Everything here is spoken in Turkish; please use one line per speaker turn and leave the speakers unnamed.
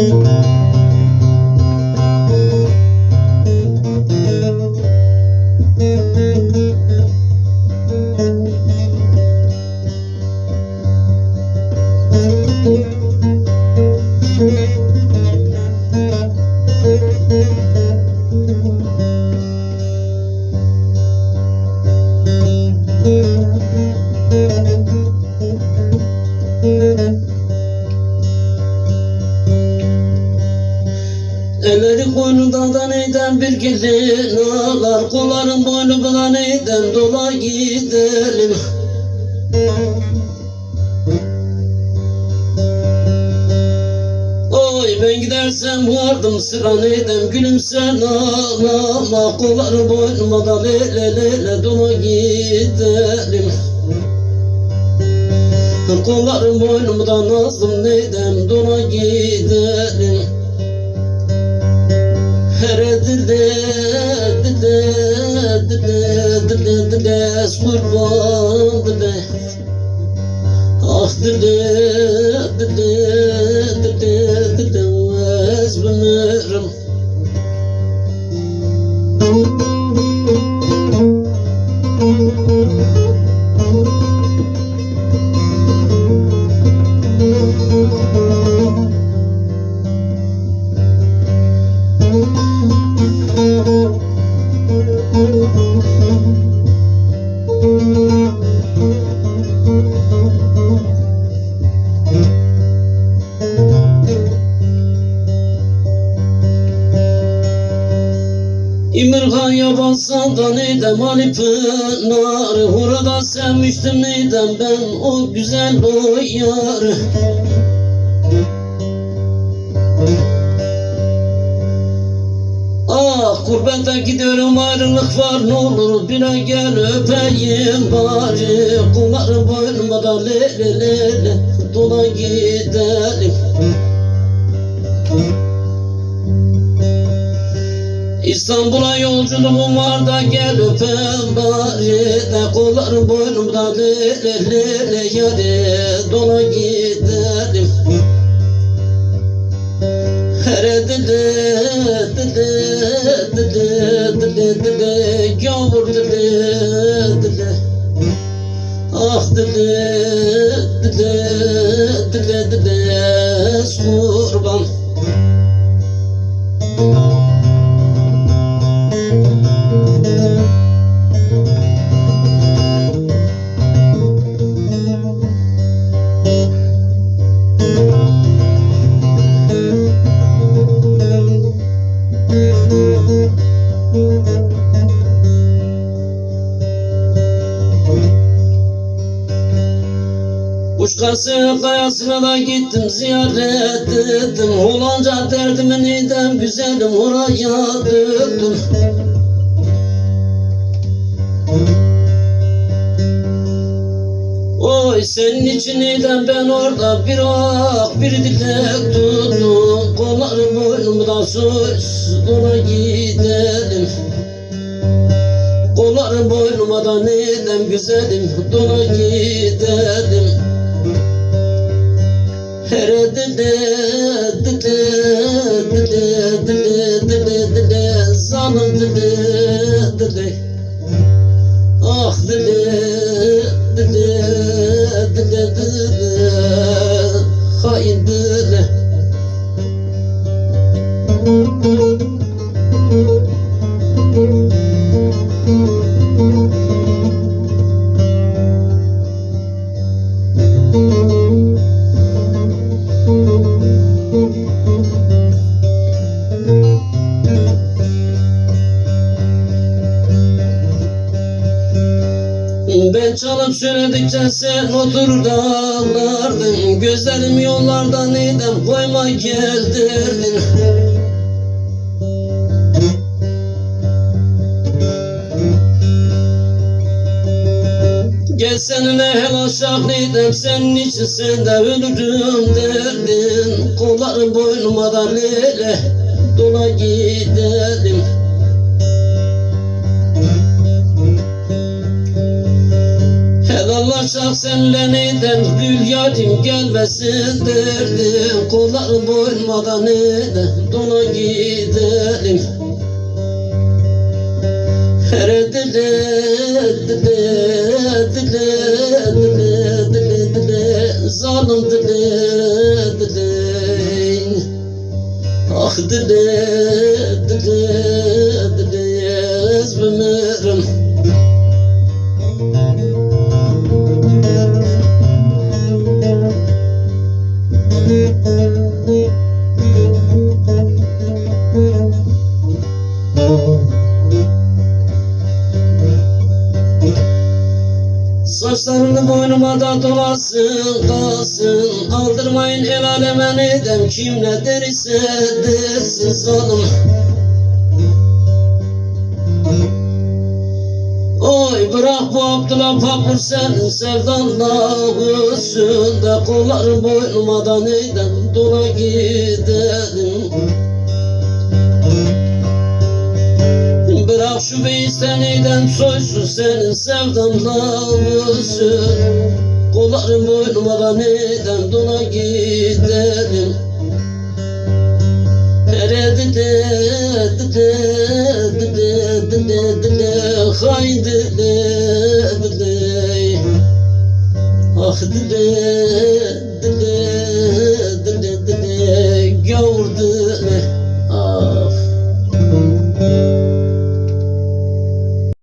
Música neyden dola gidelim. Oy ben gidersem vardım sıra neydem Gülümsen ağlama Kolların boynuma da le le le le dola gidelim Kolların boynumda nazım neydem Dola gidelim Here dile dile dile dile dile kurban dile Ah dile dile dile dile ezbinirim yabansan da neydem Ali Pınar'ı. Hurada sevmiştim neydem ben o güzel o yarı. Ah gurbete gidiyorum ayrılık var ne olur. Bir gel öpeyim bari. Kullarım boynuma da le le le le. Dola gidelim İstanbul'a yolculuğum var da gel öpem bari de kollarım boynumda le le le le yare dola gidelim Here dile dile dile dile dile gavur dile dile Ah dile dile dile dile kurban Kuşkası kayasına da gittim ziyaret ettim. Olanca derdimi neyden güzelim oraya döktüm. Oy senin için neyden ben orada bir ak bir dilek tuttum? Kollarım boynumda söz dola gidelim. Kollarım boynuma da neyden güzelim dola gidelim Zalim dile dile Ah dile dile dile dile hain Ben çalıp söyledikçe sen oturur dağlardın Gözlerim yollarda neydem koyma geldirdin? Gel seninle helaşak neydem senin için sen de ölürüm derdin? Kollarım boynuma da lele dola gidelim Helallah Dolaşak senle neden gül yarim gelmesin derdim. Kollarım boynuma neden dona gidelim Here dile dile dile dile dile dile. Zalim dile dile. Ah dile dile dile. Ezmemirim Saçlarını boynuma da dolasın kalsın Aldırmayın el aleme neden kim ne derse desin zalim Oy bırak bu Abdullah Papur senin sevdanla üstünde Kollarım boynuma da neyden dola gidelim Bırak şu beysteneyden soysun senin sevdan davulsun Kollarım boynuma da neden dona giderim? Deredi de de de de de de de de de Haydi de de de Ah de de de de de de de Gavur de